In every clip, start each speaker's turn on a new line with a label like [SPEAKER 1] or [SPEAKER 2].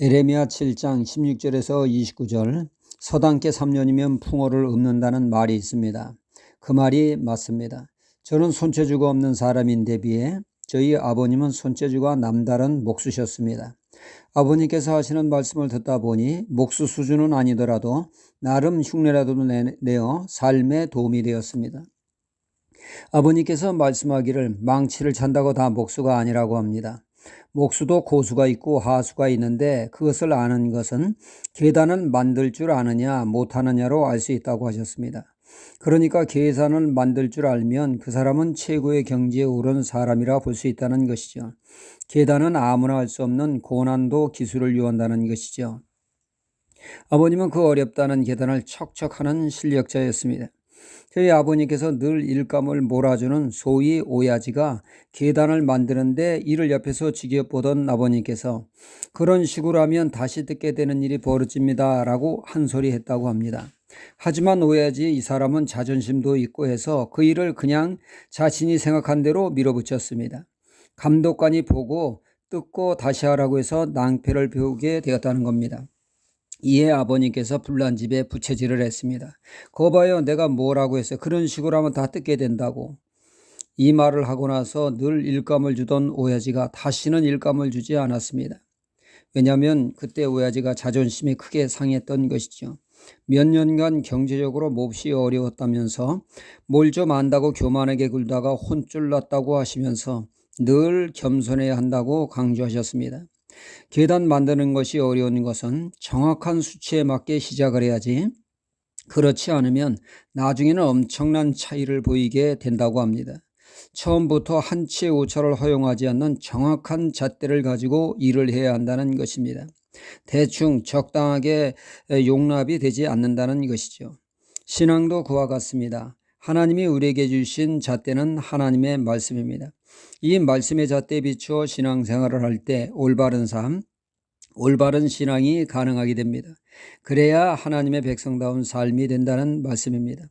[SPEAKER 1] 에레미야 7장 16절에서 29절 서당께 3년이면 풍어를 읊는다는 말이 있습니다. 그 말이 맞습니다. 저는 손재주가 없는 사람인데 비해 저희 아버님은 손재주가 남다른 목수셨습니다. 아버님께서 하시는 말씀을 듣다 보니 목수 수준은 아니더라도 나름 흉내라도 내어 삶에 도움이 되었습니다. 아버님께서 말씀하기를 망치를 찬다고 다 목수가 아니라고 합니다. 목수도 고수가 있고 하수가 있는데 그것을 아는 것은 계단을 만들 줄 아느냐 못하느냐로 알 수 있다고 하셨습니다. 그러니까 계산을 만들 줄 알면 그 사람은 최고의 경지에 오른 사람이라 볼 수 있다는 것이죠. 계단은 아무나 할 수 없는 고난도 기술을 요한다는 것이죠. 아버님은 그 어렵다는 계단을 척척하는 실력자였습니다. 저희 아버님께서 늘 일감을 몰아주는 소위 오야지가 계단을 만드는데 이를 옆에서 지켜보던 아버님께서 그런 식으로 하면 다시 듣게 되는 일이 벌어집니다. 라고 한 소리 했다고 합니다. 하지만 오야지 이 사람은 자존심도 있고 해서 그 일을 그냥 자신이 생각한 대로 밀어붙였습니다. 감독관이 보고 뜯고 다시 하라고 해서 낭패를 배우게 되었다는 겁니다. 이에 아버님께서 불난 집에 부채질을 했습니다. 거 봐요 내가 뭐라고 했어요. 그런 식으로 하면 다 뜯게 된다고. 이 말을 하고 나서 늘 일감을 주던 오야지가 다시는 일감을 주지 않았습니다. 왜냐하면 그때 오야지가 자존심이 크게 상했던 것이죠. 몇 년간 경제적으로 몹시 어려웠다면서 뭘 좀 안다고 교만하게 굴다가 혼쭐 났다고 하시면서 늘 겸손해야 한다고 강조하셨습니다. 계단 만드는 것이 어려운 것은 정확한 수치에 맞게 시작을 해야지 그렇지 않으면 나중에는 엄청난 차이를 보이게 된다고 합니다. 처음부터 한치의 오차를 허용하지 않는 정확한 잣대를 가지고 일을 해야 한다는 것입니다. 대충 적당하게 용납이 되지 않는다는 것이죠. 신앙도 그와 같습니다. 하나님이 우리에게 주신 잣대는 하나님의 말씀입니다. 이 말씀의 잣대에 비추어 신앙생활을 할 때 올바른 삶, 올바른 신앙이 가능하게 됩니다. 그래야 하나님의 백성다운 삶이 된다는 말씀입니다.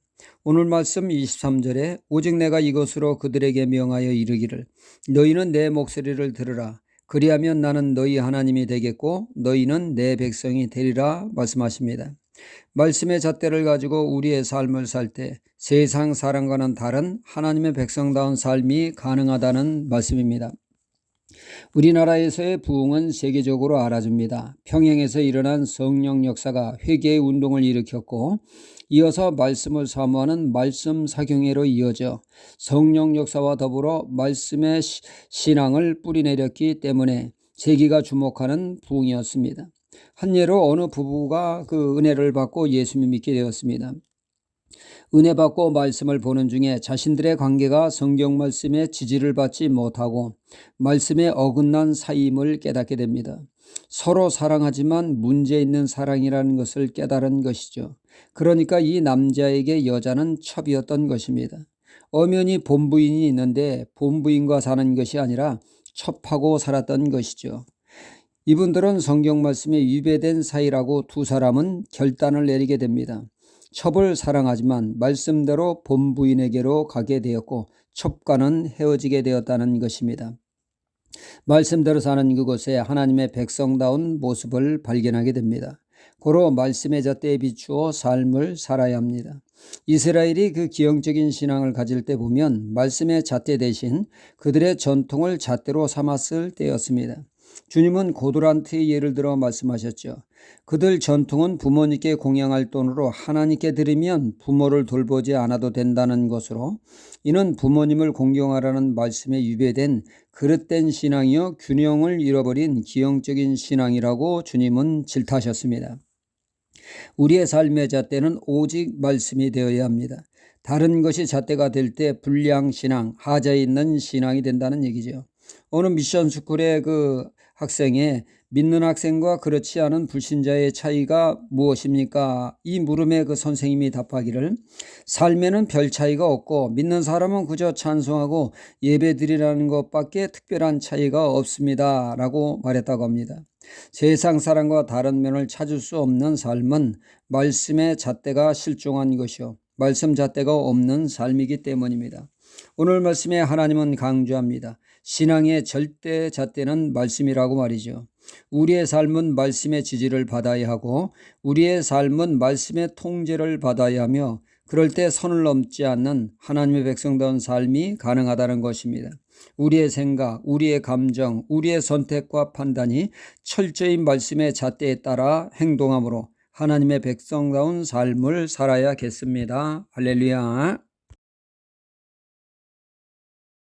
[SPEAKER 1] 오늘 말씀 23절에 오직 내가 이것으로 그들에게 명하여 이르기를 너희는 내 목소리를 들으라 그리하면 나는 너희 하나님이 되겠고 너희는 내 백성이 되리라 말씀하십니다. 말씀의 잣대를 가지고 우리의 삶을 살 때 세상 사람과는 다른 하나님의 백성다운 삶이 가능하다는 말씀입니다. 우리나라에서의 부흥은 세계적으로 알아줍니다. 평양에서 일어난 성령 역사가 회개의 운동을 일으켰고 이어서 말씀을 사모하는 말씀 사경회로 이어져 성령 역사와 더불어 말씀의 신앙을 뿌리내렸기 때문에 세계가 주목하는 부흥이었습니다. 한 예로 어느 부부가 그 은혜를 받고 예수님 믿게 되었습니다. 은혜 받고 말씀을 보는 중에 자신들의 관계가 성경 말씀에 지지를 받지 못하고 말씀에 어긋난 사임을 깨닫게 됩니다. 서로 사랑하지만 문제 있는 사랑이라는 것을 깨달은 것이죠. 그러니까 이 남자에게 여자는 첩이었던 것입니다. 엄연히 본부인이 있는데 본부인과 사는 것이 아니라 첩하고 살았던 것이죠. 이분들은 성경 말씀에 위배된 사이라고 두 사람은 결단을 내리게 됩니다. 첩을 사랑하지만 말씀대로 본부인에게로 가게 되었고 첩과는 헤어지게 되었다는 것입니다. 말씀대로 사는 그곳에 하나님의 백성다운 모습을 발견하게 됩니다. 고로 말씀의 잣대에 비추어 삶을 살아야 합니다. 이스라엘이 그 기형적인 신앙을 가질 때 보면 말씀의 잣대 대신 그들의 전통을 잣대로 삼았을 때였습니다. 주님은 고도란트의 예를 들어 말씀하셨죠. 그들 전통은 부모님께 공양할 돈으로 하나님께 드리면 부모를 돌보지 않아도 된다는 것으로 이는 부모님을 공경하라는 말씀에 위배된 그릇된 신앙이요 균형을 잃어버린 기형적인 신앙이라고 주님은 질타하셨습니다. 우리의 삶의 잣대는 오직 말씀이 되어야 합니다. 다른 것이 잣대가 될 때 불량 신앙, 하자에 있는 신앙이 된다는 얘기죠. 어느 미션 스쿨의 그 학생의 믿는 학생과 그렇지 않은 불신자의 차이가 무엇입니까? 이 물음에 그 선생님이 답하기를 삶에는 별 차이가 없고 믿는 사람은 그저 찬송하고 예배드리라는 것밖에 특별한 차이가 없습니다. 라고 말했다고 합니다. 세상 사람과 다른 면을 찾을 수 없는 삶은 말씀의 잣대가 실종한 것이요. 말씀 잣대가 없는 삶이기 때문입니다. 오늘 말씀에 하나님은 강조합니다. 신앙의 절대 잣대는 말씀이라고 말이죠. 우리의 삶은 말씀의 지지를 받아야 하고 우리의 삶은 말씀의 통제를 받아야 하며 그럴 때 선을 넘지 않는 하나님의 백성다운 삶이 가능하다는 것입니다. 우리의 생각, 우리의 감정, 우리의 선택과 판단이 철저히 말씀의 잣대에 따라 행동함으로 하나님의 백성다운 삶을 살아야겠습니다. 할렐루야.